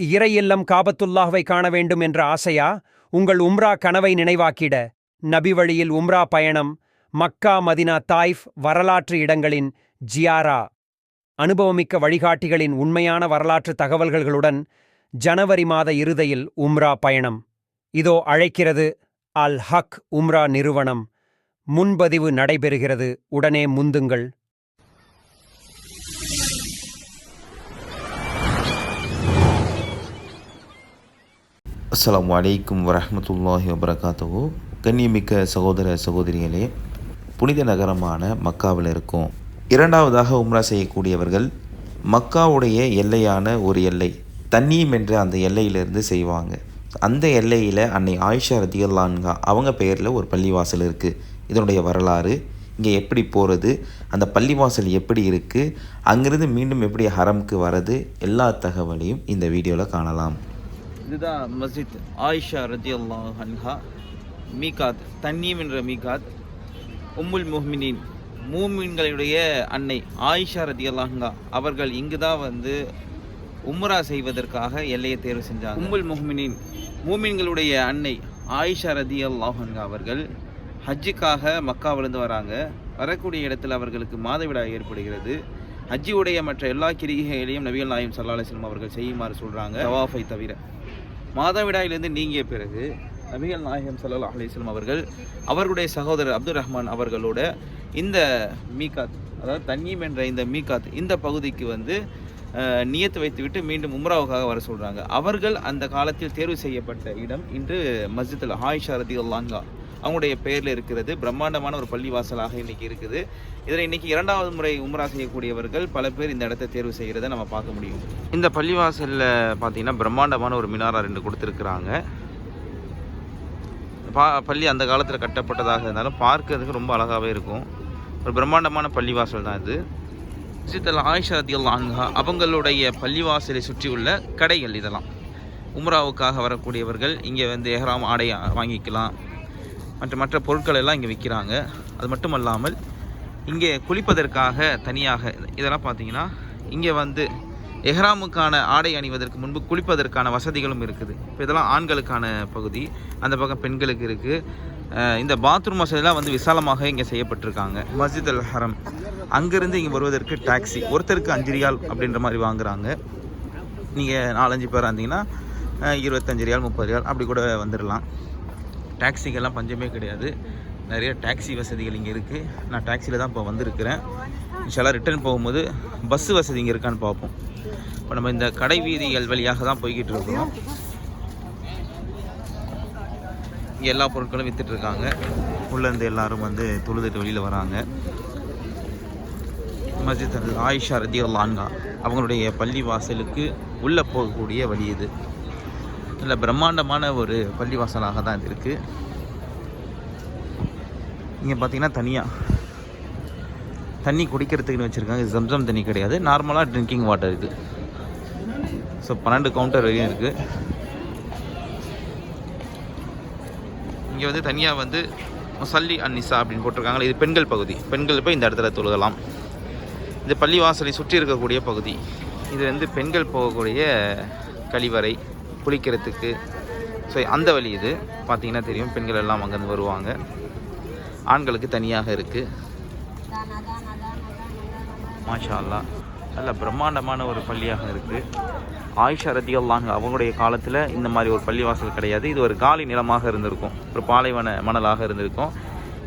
இறையில்லம் காபத்துல்லாஹ்வை காண வேண்டும் என்ற ஆசையா? உங்கள் உம்ரா கனவை நினைவாக்கிட. நபி வழியில் உம்ரா பயணம் மக்கா மதினா தாய்ஃப் வரலாற்று இடங்களின் ஜியாரா. அனுபவமிக்க வழிகாட்டிகளின் உண்மையான வரலாற்று தகவல்களுடன் ஜனவரி மாத இறுதியில் உம்ரா பயணம். இதோ அழைக்கிறது அல் ஹக் உம்ரா நிறுவனம். முன்பதிவு நடைபெறுகிறது. உடனே முந்துங்கள். அஸ்லாம் அலைக்கும் வரமத்துல்லாஹி வபரகாத்துஹு. கண்ணியமிக்க சகோதர சகோதரிகளே புனித நகரமான மக்காவில் இருக்கும் இரண்டாவதாக உம்ரா செய்யக்கூடியவர்கள் மக்காவுடைய எல்லையான ஒரு எல்லை தன்னீம் என்ற அந்த எல்லையிலிருந்து செய்வாங்க. அந்த எல்லையில் அன்னை ஆயிஷா ரதியல்லான்கா அவங்க பெயரில் ஒரு பள்ளிவாசல் இருக்குது இதனுடைய வரலாறு இங்கே எப்படி போகிறது அந்த பள்ளிவாசல் எப்படி இருக்குது அங்கிருந்து மீண்டும் எப்படி ஹரம்க்கு வர்றது எல்லா தகவலையும் இந்த வீடியோவில் காணலாம். இதுதான் மஸ்ஜித். ஆயிஷா ரதி அன்ஹா. மீகாத் தன்னீம் என்ற மீகாத். உம்முல் முஹ்மினின் மூமின்களுடைய அன்னை ஆயிஷா ரதி அன்ஹா. அவர்கள் இங்கு தான் வந்து உம்ரா செய்வதற்காக எல்லையை தேர்வு செஞ்சாங்க. உம்முல் முஹ்மினின் மூமின்களுடைய அன்னை ஆயிஷா ரதி அன்ஹா அவர்கள் ஹஜ்ஜுக்காக மக்காவிலிருந்து வராங்க. வரக்கூடிய இடத்துல அவர்களுக்கு மாதவிடாய் ஏற்படுகிறது. ஹஜ்ஜியுடைய மற்ற எல்லா கிரிகைகளையும் நபிகள் நாயம் சல்லா அலிஸ்லாம் அவர்கள் செய்யுமாறு சொல்கிறாங்க தவாஃபை தவிர. மாதவிடாயிலிருந்து நீங்கிய பிறகு நபிகள் நாயகம் சல்லா அலிஸ்லாம் அவர்கள் அவர்களுடைய சகோதரர் அப்துல் ரஹ்மான் அவர்களோட இந்த மீகாத் அதாவது தன்னீம் என்ற இந்த மீகாத் இந்த பகுதிக்கு வந்து நியத்து வைத்துவிட்டு மீண்டும் உம்ராவுக்காக வர சொல்கிறாங்க அவர்கள் அந்த காலத்தில் தேர்வு செய்யப்பட்ட இடம் இன்று மஸ்ஜித்தில் ஆயிஷா ரதி அல்லாங்கா அவங்களுடைய பெயரில் இருக்கிறது. பிரம்மாண்டமான ஒரு பள்ளிவாசலாக இன்னைக்கு இருக்குது. இதில் இன்னைக்கு இரண்டாவது முறை உம்ரா செய்யக்கூடியவர்கள் பல பேர் இந்த இடத்தை தேர்வு செய்கிறத நம்ம பார்க்க முடியும். இந்த பள்ளிவாசலில் பார்த்தீங்கன்னா பிரம்மாண்டமான ஒரு மினாரா ரெண்டு கொடுத்துருக்குறாங்க. பா பள்ளி அந்த காலத்தில் கட்டப்பட்டதாக இருந்தாலும் பார்க்கறதுக்கு ரொம்ப அழகாகவே இருக்கும். ஒரு பிரம்மாண்டமான பள்ளிவாசல் தான் இது. சித்தல் ஆயிஷா ரதியல்லா அவங்களுடைய பள்ளிவாசலை சுற்றியுள்ள கடைகள் இதெல்லாம். உம்ராவுக்காக வரக்கூடியவர்கள் இங்கே வந்து எஹ்ராம் ஆடை வாங்கிக்கலாம். மற்ற மற்ற பொருட்கள் எல்லாம் இங்கே விற்கிறாங்க. அது மட்டும் அல்லாமல் இங்கே குளிப்பதற்காக தனியாக இதெல்லாம் பார்த்தீங்கன்னா இங்கே வந்து எஹ்ராமுக்கான ஆடை அணிவதற்கு முன்பு குளிப்பதற்கான வசதிகளும் இருக்குது. இப்போ இதெல்லாம் ஆண்களுக்கான பகுதி. அந்த பக்கம் பெண்களுக்கு இருக்குது இந்த பாத்ரூம் வசதிலாம் வந்து விசாலமாக இங்கே செய்யப்பட்டிருக்காங்க. மஸ்ஜித் அல் ஹரம். அங்கேருந்து இங்கே வருவதற்கு டாக்ஸி. ஒருத்தருக்கு அஞ்சு ரியால் அப்படின்ற மாதிரி வாங்குறாங்க. நீங்கள் நாலஞ்சு பேர் இருந்தீங்கன்னா இருபத்தஞ்சு ரியால் முப்பது ரியால் அப்படி கூட வந்துடலாம் டாக்ஸிக்கெல்லாம் பஞ்சமே கிடையாது. நிறைய டாக்ஸி வசதிகள் இங்கே இருக்குது நான் டாக்ஸியில் தான் இப்போ வந்திருக்கிறேன். இன்ஷால்லா ரிட்டர்ன் போகும்போது பஸ் வசதி இங்கே இருக்கான்னு பார்ப்போம். இப்போ நம்ம இந்த கடை வீதிகள் வழியாக தான் போய்கிட்டு இருக்கிறோம். இங்கே எல்லா பொருட்களும் விற்றுட்ருக்காங்க உள்ளேருந்து எல்லோரும் வந்து தொழுதுட்டு வெளியில் வராங்க. மஸ்ஜித் ஆயிஷா ரதி அன்கா அவங்களுடைய பள்ளி வாசலுக்கு உள்ளே போகக்கூடிய வழி இது. நல்ல பிரம்மாண்டமான ஒரு பள்ளிவாசலாக தான் இது இருக்குது இங்கே பார்த்தீங்கன்னா தனியாக தண்ணி குடிக்கிறதுக்குன்னு வச்சுருக்காங்க. இது ஜம்சம் தண்ணி கிடையாது. நார்மலாக ட்ரிங்கிங் வாட்டர் இது. ஸோ பன்னெண்டு கவுண்டர் வரையும் இருக்குது இங்கே வந்து தனியாக வந்து முசல்லி அன்னிசா அப்படின்னு போட்டிருக்காங்களே இது பெண்கள் பகுதி. பெண்கள் போய் இந்த இடத்துல தொழுகலாம். இது பள்ளிவாசலை சுற்றி இருக்கக்கூடிய பகுதி. இது வந்து பெண்கள் போகக்கூடிய கழிவறை. குளிக்கிறதுக்கு. ஸோ அந்த வழி இது. பார்த்திங்கன்னா தெரியும் பெண்கள் எல்லாம் அங்கேருந்து வருவாங்க. ஆண்களுக்கு தனியாக இருக்குது மாஷா அல்லாஹ் நல்ல பிரம்மாண்டமான ஒரு பள்ளியாக இருக்குது ஆயிஷா ரதியல்லாங்க அவங்களுடைய காலத்தில் இந்த மாதிரி ஒரு பள்ளிவாசல் கிடையாது. இது ஒரு காலி நிலமாக இருந்திருக்கும். ஒரு பாலைவன மணலாக இருந்திருக்கும்.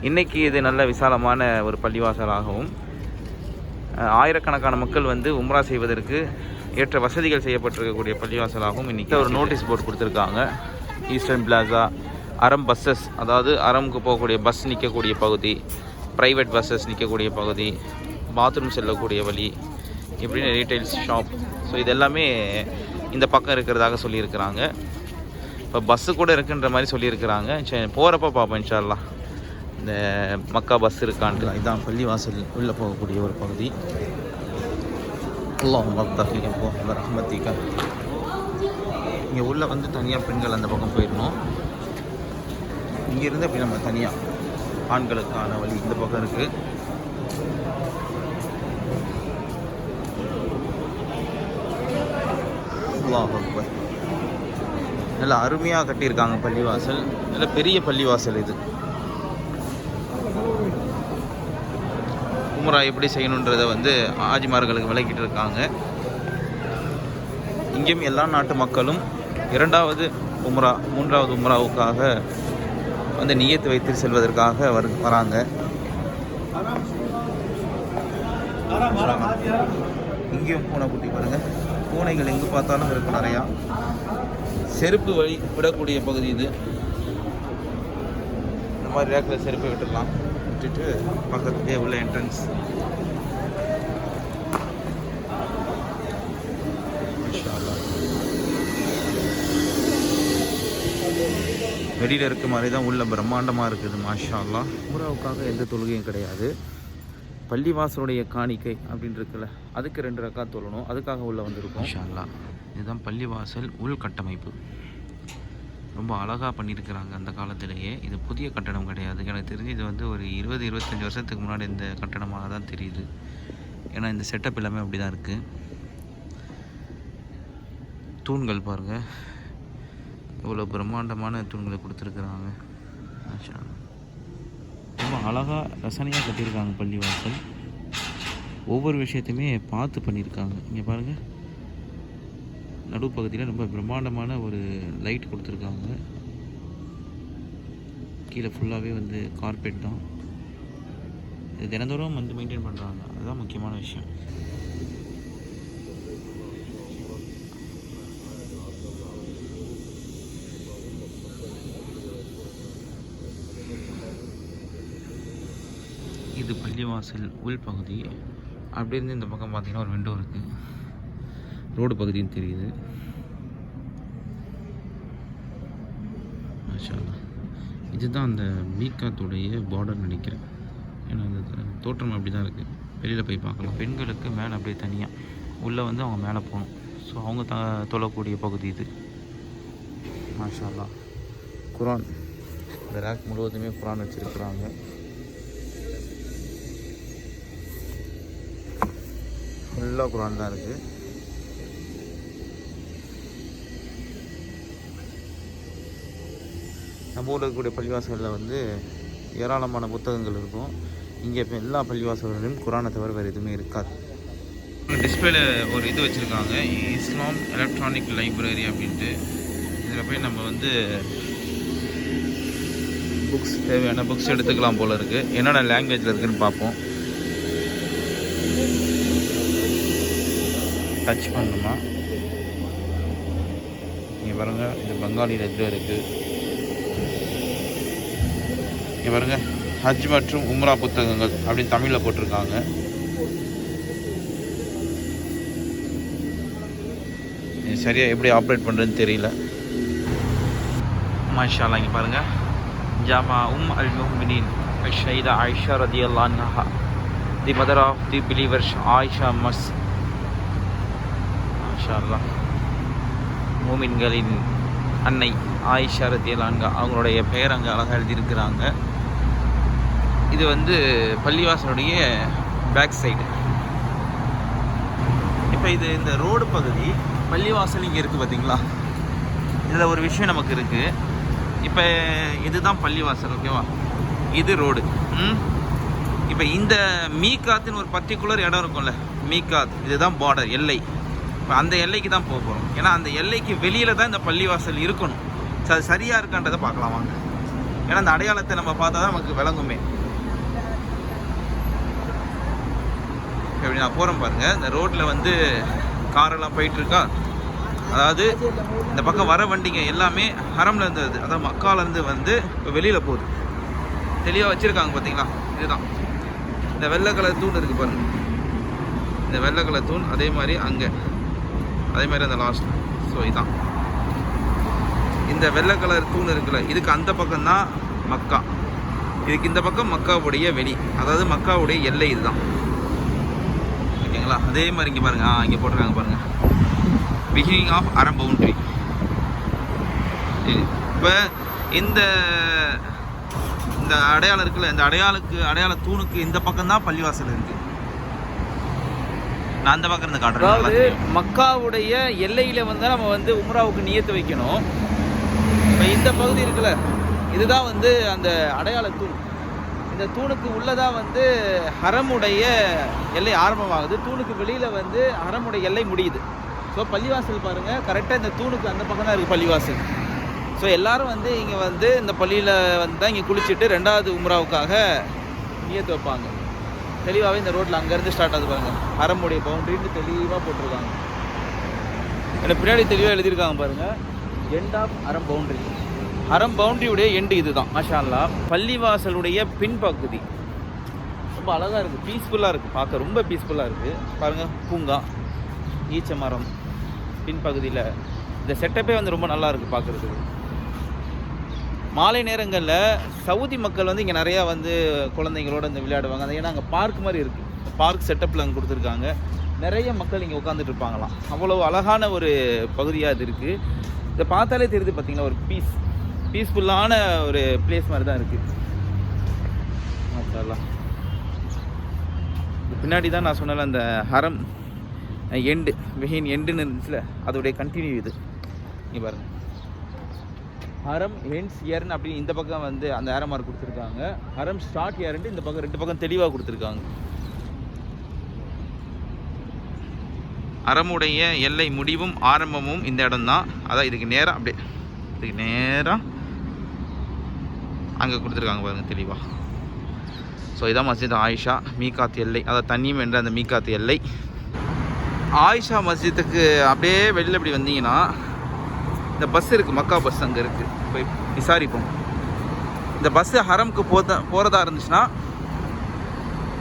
இன்றைக்கி இது நல்ல விசாலமான ஒரு பள்ளிவாசலாகவும் ஆயிரக்கணக்கான மக்கள் வந்து உம்ரா செய்வதற்கு ஏற்ற வசதிகள் செய்யப்பட்டிருக்கக்கூடிய பள்ளிவாசலாகவும் இன்றைக்கி ஒரு நோட்டீஸ் போர்டு கொடுத்துருக்காங்க. ஈஸ்டர்ன் பிளாசா அறம் பஸ்ஸஸ் அதாவது அறமுக்கு போகக்கூடிய பஸ் நிற்கக்கூடிய பகுதி ப்ரைவேட் பஸ்ஸஸ் நிற்கக்கூடிய பகுதி பாத்ரூம் செல்லக்கூடிய வழி இப்படின்னு ரீட்டைல்ஸ் ஷாப் ஸோ இது எல்லாமே இந்த பக்கம் இருக்கிறதாக சொல்லியிருக்கிறாங்க. இப்போ பஸ்ஸு கூட இருக்குன்ற மாதிரி சொல்லியிருக்கிறாங்க. சரி போகிறப்ப பார்ப்போம் இன்ஷால்லா இந்த மக்கா பஸ் இருக்கான்ட்டு. இதுதான் பள்ளிவாசல் உள்ளே போகக்கூடிய ஒரு பகுதி. அல்லாஹ் மக்தஃபிகம் போ இங்கே உள்ளே வந்து தனியாக பெண்கள் அந்த பக்கம் போயிடணும். இங்கேருந்து அப்படி நம்ம தனியாக ஆண்களுக்கான வழி இந்த பக்கம் இருக்குது நல்லா நல்ல அருமையாக கட்டியிருக்காங்க பள்ளிவாசல். நல்ல பெரிய பள்ளிவாசல் இது. உம்ரா எப்படி செய்யணுன்றதை வந்து ஆஜிமார்களுக்கு விளக்கிட்டு இருக்காங்க இங்கேயும் எல்லா நாட்டு மக்களும் இரண்டாவது உம்ரா மூன்றாவது உம்ராவுக்காக வந்து நியத்து வைத்து செல்வதற்காக வரு வராங்க. இங்கேயும் பூனை குட்டி பாருங்க. பூனைகள் எங்கே பார்த்தாலும் இருக்கும் நிறையா. செருப்பு வழி விடக்கூடிய பகுதி இது. இந்த மாதிரி ரேக்கில் செருப்பை விட்டுடலாம். விட்டுட்டு பக்கத்துலேயே உள்ள என்ட்ரன்ஸ் வெளியில் இருக்க மாதிரி தான் உள்ள பிரம்மாண்டமாக இருக்குது மாஷாலாம் அல்லாஹ் உம்ராவுக்காக எந்த தொழுகையும் கிடையாது. பள்ளிவாசலுடைய காணிக்கை அப்படின்னு இருக்குல்ல அதுக்கு ரெண்டு ரக்கா தொழணும். அதுக்காக உள்ளே வந்திருக்கோம். மாஷா இதுதான் பள்ளிவாசல் உள்கட்டமைப்பு. ரொம்ப அழகாக பண்ணியிருக்கிறாங்க அந்த காலத்திலேயே. இது புதிய கட்டடம் கிடையாது. எனக்கு தெரிஞ்சு இது வந்து ஒரு இருபது இருபத்தஞ்சி வருஷத்துக்கு முன்னாடி இந்த கட்டடமாக தான் தெரியுது. ஏன்னா இந்த செட்டப் எல்லாமே அப்படி தான் இருக்குது தூண்கள் பாருங்கள் இவ்வளோ பிரம்மாண்டமான தூண்களை கொடுத்துருக்குறாங்க. ரொம்ப அழகாக ரசனையாக கட்டியிருக்காங்க பள்ளிவாசல். ஒவ்வொரு விஷயத்தையுமே பார்த்து பண்ணியிருக்காங்க. இங்கே பாருங்கள் நடுப்பகுதியில் ரொம்ப பிரம்மாண்டமான ஒரு லைட் கொடுத்துருக்காங்க. கீழே ஃபுல்லாகவே வந்து கார்பெட் தான். இது தினந்தோறும் வந்து மெயின்டைன் பண்ணுறாங்க அதுதான் முக்கியமான விஷயம். இது பள்ளிவாசல் உள்பகுதி அப்படி இருந்து இந்த பக்கம் பார்த்தீங்கன்னா ஒரு விண்டோ இருக்குது ரோடு பகுதியும் தெரியுது. இதுதான் அந்த மீக்காத்துடைய பார்டர் நினைக்கிறேன். ஏன்னா அந்த தோற்றம் அப்படி தான் இருக்குது வெளியில் போய் பார்க்கலாம். பெண்களுக்கு மேலே அப்படியே தனியாக உள்ளே வந்து அவங்க மேலே போகணும். ஸோ அவங்க த தொழக்கூடிய பகுதி இது. மாஷாலா குரான். இந்த ரேக் முழுவதுமே குரான் வச்சுருக்குறாங்க. ஃபுல்லாக குரான் தான் இருக்குது நம்ம ஊரில் இருக்கக்கூடிய பள்ளிவாசலில் வந்து ஏராளமான புத்தகங்கள் இருக்கும். இங்கே இப்போ எல்லா பள்ளிவாசல்களிலும் குரானை தவிர வேறு எதுவுமே இருக்காது. டிஸ்பிளேல ஒரு இது வச்சுருக்காங்க. இஸ்லாம் எலக்ட்ரானிக் லைப்ரரி அப்படின்ட்டு. இதில் போய் நம்ம வந்து புக்ஸ் தேவையான புக்ஸ் எடுத்துக்கலாம் போல் இருக்குது என்னென்ன லாங்குவேஜில் இருக்குதுன்னு பார்ப்போம். டச் பண்ணணுமா? இங்கே பாருங்கள் இது பங்காளியில் எதில் இருக்குது பாருங்க ஹஜ் மற்றும் உம்ரா புத்தகங்கள் அப்படின்னு தமிழில் போட்டிருக்காங்க. சரியாக எப்படி ஆப்ரேட் பண்ணுறதுன்னு தெரியல. மாஷாலா இங்கே பாருங்கள் ஜாமா உம் அல் முஹ்மினின் ஷைதா ஆயிஷா ரதி அல்லாஹா the mother of the believers Aisha மஸ். மாஷா அல்லாஹ் மூமின்களின் அன்னை ஆயிஷா ரத்தியலான்கா அவங்களுடைய பெயர் அங்கே அழகாக எழுதியிருக்கிறாங்க. இது வந்து பள்ளிவாசலுடைய பேக் சைடு. இப்போ இது இந்த ரோடு பகுதி பள்ளிவாசல் இங்கே இருக்குது பார்த்தீங்களா இதில் ஒரு விஷயம் நமக்கு இருக்குது இப்போ இதுதான் பள்ளிவாசல் ஓகேவா இது ரோடு. ம்? இப்போ இந்த மீகாத்துன்னு ஒரு பர்டிகுலர் இடம் இருக்கும்ல மீகாத் இதுதான் பார்டர் எல்லை. இப்போ அந்த எல்லைக்கு தான் போக போகிறோம் ஏன்னா அந்த எல்லைக்கு வெளியில் தான் இந்த பள்ளிவாசல் இருக்கணும். ஸோ அது சரியாக இருக்கான்றதை பார்க்கலாம் வாங்க. ஏன்னா அந்த அடையாளத்தை நம்ம பார்த்தா தான் நமக்கு விளங்குமே. அப்படி நான் போகிறேன் பாருங்கள் இந்த ரோட்டில் வந்து காரெல்லாம் போயிட்டுருக்கா அதாவது இந்த பக்கம் வர வண்டிங்க எல்லாமே ஹரம்ல இருந்து வருது. அதாவது மக்காலேருந்து வந்து இப்போ வெளியில் போகுது. தெளிவாக வச்சுருக்காங்க பார்த்தீங்களா இதுதான். இந்த வெள்ளை கலர் தூண் இருக்குது பாருங்கள் இந்த வெள்ளை கலர் தூண் அதே மாதிரி அங்கே. அதே மாதிரி அந்த லாஸ்ட் ஸோ இதுதான் இந்த வெள்ளை கலர் தூண் இருக்குல்ல இதுக்கு அந்த பக்கம் தான் மக்கா. இதுக்கு இந்த பக்கம் மக்காவுடைய வெளி. அதாவது மக்காவுடைய எல்லை இதுதான். ஓகேங்களா அதே மாதிரி இங்கே பாருங்க. ஆ இங்கே போட்டிருக்காங்க பாருங்க. பிகினிங் ஆஃப் அரம் பவுண்ட்ரி இப்போ இந்த இந்த அடையாளம் இருக்குல்ல இந்த அடையாளுக்கு அடையாள தூணுக்கு இந்த பக்கம் தான் பள்ளிவாசல் இருக்கு. நான் அந்த பக்கம் இருந்து காட்டுறேன். அதாவது. மக்காவுடைய எல்லையில வந்து நம்ம வந்து உம்ராவுக்கு நியத்து வைக்கணும். இப்போ இந்த பகுதி இருக்குல்ல இதுதான் வந்து அந்த அடையாள தூண். இந்த தூணுக்கு உள்ளதா வந்து ஹரமுடைய எல்லை ஆரம்பமாகுது. தூணுக்கு வெளியில வந்து ஹரமுடைய எல்லை முடியுது. ஸோ பள்ளிவாசல் பாருங்க. கரெக்டாக இந்த தூணுக்கு அந்த பக்கம் தான் இருக்குது பள்ளிவாசல். ஸோ எல்லாரும் வந்து இங்கே வந்து இந்த பள்ளியில் வந்து தான் இங்கே குளிச்சுட்டு ரெண்டாவது உம்ராவுக்காக நியத்து வைப்பாங்க தெளிவாகவே இந்த ரோட்டில் அங்கேருந்து ஸ்டார்ட் ஆகுது பாருங்க. ஹரமுடைய பவுண்ட்ரின்னு தெளிவாக போட்டிருக்காங்க. எனக்கு பின்னாடி தெளிவாக எழுதியிருக்காங்க பாருங்க. எண்ட் ஆஃப் அறம் பவுண்ட்ரி அறம் பவுண்டரியுடைய எண்டு இதுதான். மாஷா பள்ளிவாசலுடைய பின்பகுதி. ரொம்ப அழகாக இருக்குது பீஸ்ஃபுல்லாக இருக்குது பார்க்க ரொம்ப பீஸ்ஃபுல்லாக இருக்குது பாருங்கள் பூங்கா ஈச்ச மரம் பின்பகுதியில். இந்த செட்டப்பே வந்து ரொம்ப நல்லா இருக்குது பார்க்குறதுக்கு. மாலை நேரங்களில் சவுதி மக்கள் வந்து இங்கே நிறையா வந்து குழந்தைங்களோட இந்த விளையாடுவாங்க. அது ஏன்னா அங்கே பார்க் மாதிரி இருக்குது பார்க் செட்டப்பில் அங்கே கொடுத்துருக்காங்க. நிறைய மக்கள் இங்கே உட்காந்துட்டு இருப்பாங்களாம். அவ்வளோ அழகான ஒரு பகுதியாக இது இருக்குது இதை பார்த்தாலே தெரியுது பார்த்தீங்களா? ஒரு பீஸ் பீஸ்ஃபுல்லான ஒரு பிளேஸ் மாதிரி தான் இருக்குது மாஷாஅல்லாஹ். பின்னாடி தான் நான் சொன்னல அந்த ஹரம் எண்டு வெஹின் எண்டுன்னு இருந்துச்சுல அதோடைய கண்டினியூ இது. நீ பாருங்க. ஹரம் ஹென்ஸ் இயர்னு அப்படின்னு இந்த பக்கம் வந்து அந்த ஏரோ மார்க் கொடுத்துருக்காங்க. ஹரம் ஸ்டார்ட் இயர்ன்ட்டு இந்த பக்கம் ரெண்டு பக்கம் தெளிவாக கொடுத்துருக்காங்க. அறமுடைய எல்லை முடிவும் ஆரம்பமும் இந்த இடம் தான் அதான் இதுக்கு நேராக அப்படியே இதுக்கு நேராக அங்கே கொடுத்துருக்காங்க பாருங்கள் தெளிவாக ஸோ இதான் மஸ்ஜித் ஆயிஷா மீகாத் எல்லை. அதாவது தண்ணியும் என்ற அந்த மீகாத் எல்லை. ஆயிஷா மஸ்ஜித்துக்கு அப்படியே வெளியில் இப்படி வந்தீங்கன்னா இந்த பஸ் இருக்குது மக்கா பஸ் அங்கே இருக்குது போய் விசாரிப்போம். இந்த பஸ்ஸு ஹரம்க்கு போத போகிறதா இருந்துச்சுன்னா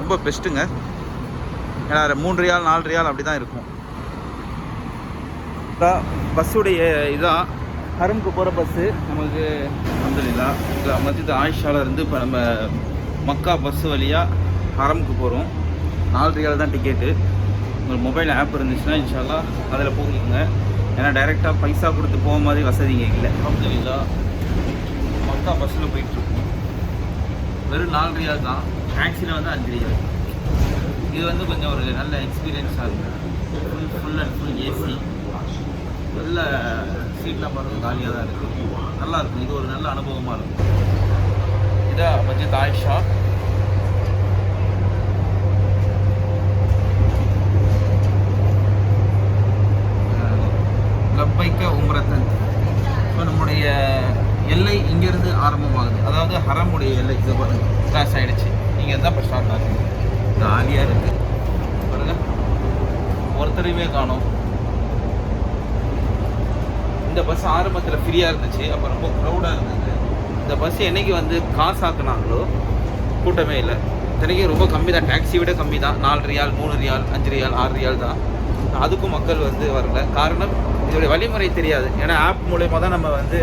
ரொம்ப பெஸ்ட்டுங்க ஏன்னா மூன்று ரியால் நாலு ரியால் அப்படி தான் இருக்கும் பஸ்ஸுடைய இதான். ஹரம்க்கு போகிற பஸ்ஸு நமக்கு மஸ்ஜித் ஆயிஷால இருந்து இப்போ நம்ம மக்கா பஸ் வழியாக ஹரம்க்கு போகிறோம் நாலு ரியால் தான் டிக்கெட்டு உங்களுக்கு மொபைல் ஆப் இருந்துச்சுன்னா இன்ஷால்லா அதில் போகிக்கோங்க ஏன்னா டைரெக்டாக பைசா கொடுத்து போக மாதிரி வசதிங்க இல்லை. அல்ஹம்துலில்லா மக்கா பஸ்ஸில் போயிட்டுருக்கோம் வெறும் நாலு ரியால் தான் டாக்ஸியில் வந்து அஞ்சு ரியால் இது வந்து கொஞ்சம் ஒரு நல்ல எக்ஸ்பீரியன்ஸாக இருக்கும் full full and full AC நல்ல சீட்லாம் பாருங்கள் காலியாக தான் இருக்குது நல்லா இருக்கும். இது ஒரு நல்ல அனுபவமாக இருக்கும். இதான் மஜித் ஆயிஷா லப்பைக்க உம்ரத்தன் ஸோ நம்முடைய எல்லை இங்கேருந்து ஆரம்பமாகுது அதாவது ஹரமுடைய எல்லை இது பாருங்க கிராஸ் ஆகிடுச்சு இங்கே தான் இப்போ ஸ்டார்ட் ஆகுது காலியாக இருக்குது பாருங்க ஒருத்தரையுமே காணோம் இந்த பஸ் ஆரம்பத்தில் ஃப்ரீயாக இருந்துச்சு அப்போ ரொம்ப க்ரௌடாக இருந்தது. இந்த பஸ் என்னைக்கு வந்து காசாக்குனாங்களோ கூட்டமே இல்லை. இத்தனைக்கும் ரொம்ப கம்மி தான் டாக்ஸி விட கம்மி தான் நாலு ரியால் மூணு ரியால் அஞ்சு ரியால் ஆறு ரியால் தான். அதுக்கும் மக்கள் வந்து வரல. காரணம் இதோடைய வழிமுறை தெரியாது. ஏன்னா ஆப் மூலயமா தான் நம்ம வந்து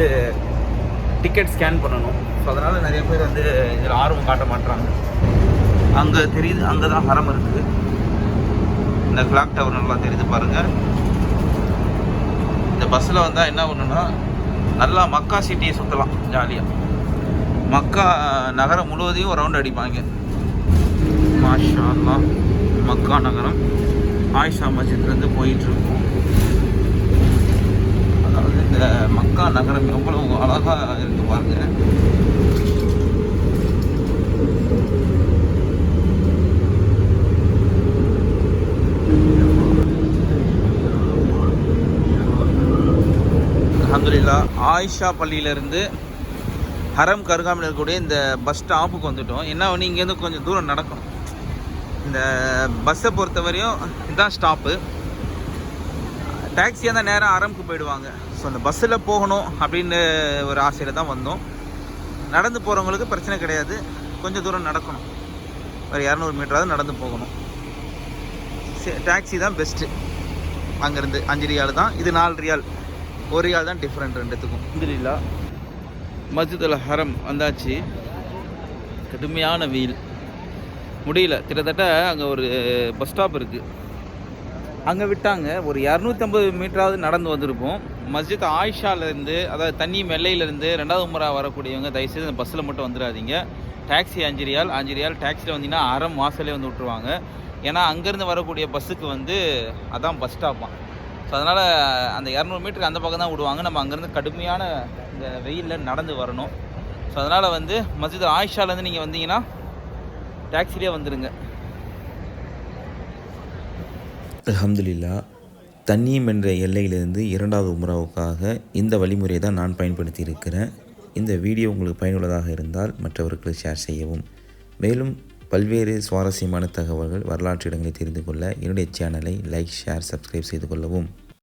டிக்கெட் ஸ்கேன் பண்ணணும். ஸோ அதனால் நிறைய பேர் வந்து இதில் ஆர்வம் காட்ட மாட்டுறாங்க அங்கே தெரியுது அங்கே தான் ஹரம் இருக்குது. இந்த கிளாக் டவர் நல்லா தெரியுது பாருங்கள் பஸ்ஸில் வந்தால் என்ன பண்ணுன்னா நல்லா மக்கா சிட்டியை சுற்றலாம் ஜாலியாக மக்கா நகரம் முழுவதையும் ஒரு ரவுண்ட் அடிப்பாங்க. மாஷா மக்கா நகரம். ஆயிஷா மஸ்ஜித்லேருந்து போயிட்டுருக்கோம். அதாவது இந்த மக்கா நகரம் எவ்வளவு அழகாக இருக்குது பாருங்கள் அல்ஹம்துலில்லா ஆயிஷா பள்ளியிலேருந்து ஹரம் கருகாமில் இருக்கக்கூடிய இந்த பஸ் ஸ்டாப்புக்கு வந்துவிட்டோம் என்ன ஒன்று இங்கேருந்து கொஞ்சம் தூரம் நடக்கணும். இந்த பஸ்ஸை பொறுத்த வரையும் இதுதான் ஸ்டாப்பு டாக்ஸியாக தான் நேராக அரம்க்கு போயிடுவாங்க. ஸோ அந்த பஸ்ஸில் போகணும் அப்படின்னு ஒரு ஆசையில் தான் வந்தோம். நடந்து போகிறவங்களுக்கு பிரச்சனை கிடையாது. கொஞ்சம் தூரம் நடக்கணும். ஒரு இரநூறு மீட்டராவது நடந்து போகணும். டாக்ஸி தான் பெஸ்ட்டு அங்கேருந்து அஞ்சு ரியால் தான். இது நாலு ரியால். ஒரு கால் தான் டிஃப்ரெண்ட் ரெண்டுத்துக்கும். இல்லா மஸ்ஜித் ஹரம் வந்தாச்சு. கடுமையான வெயில். முடியல. கிட்டத்தட்ட அங்கே ஒரு பஸ் ஸ்டாப் இருக்குது அங்கே விட்டாங்க. ஒரு இரநூத்தம்பது மீட்டராவது நடந்து வந்திருப்போம். மஸ்ஜித் ஆயிஷாலேருந்து அதாவது தண்ணி மெல்லையிலேருந்து ரெண்டாவது முறை வரக்கூடியவங்க தயவுசெய்து அந்த பஸ்ஸில் மட்டும் வந்துடாதீங்க. டாக்ஸி அஞ்சு ரியால் அஞ்சு ரியால் டாக்ஸியில் வந்தீங்கன்னா அறம் வாசலே வந்து விட்ருவாங்க ஏன்னா அங்கேருந்து வரக்கூடிய பஸ்ஸுக்கு வந்து அதான் பஸ் ஸ்டாப்பான் ஸோ அதனால் அந்த இரநூறு மீட்டருக்கு அந்த பக்கம் தான் விடுவாங்க. நம்ம அங்கேருந்து கடுமையான இந்த வெயிலில் நடந்து வரணும். ஸோ அதனால் வந்து மஸ்ஜித் ஆயிஷாலேருந்து நீங்கள் வந்தீங்கன்னா டாக்ஸிலே வந்துடுங்க அல்ஹம்துலில்லா தண்ணீம் என்ற எல்லையிலிருந்து இரண்டாவது உமராவுக்காக இந்த வழிமுறையை தான் நான் பயன்படுத்தி இருக்கிறேன் இந்த வீடியோ உங்களுக்கு பயனுள்ளதாக இருந்தால் மற்றவர்களுக்கு ஷேர் செய்யவும். மேலும் பல்வேறு சுவாரஸ்யமான தகவல்கள் வரலாற்று இடங்களை தெரிந்து கொள்ள என்னுடைய சேனலை லைக் ஷேர் சப்ஸ்கிரைப் செய்து கொள்ளவும்.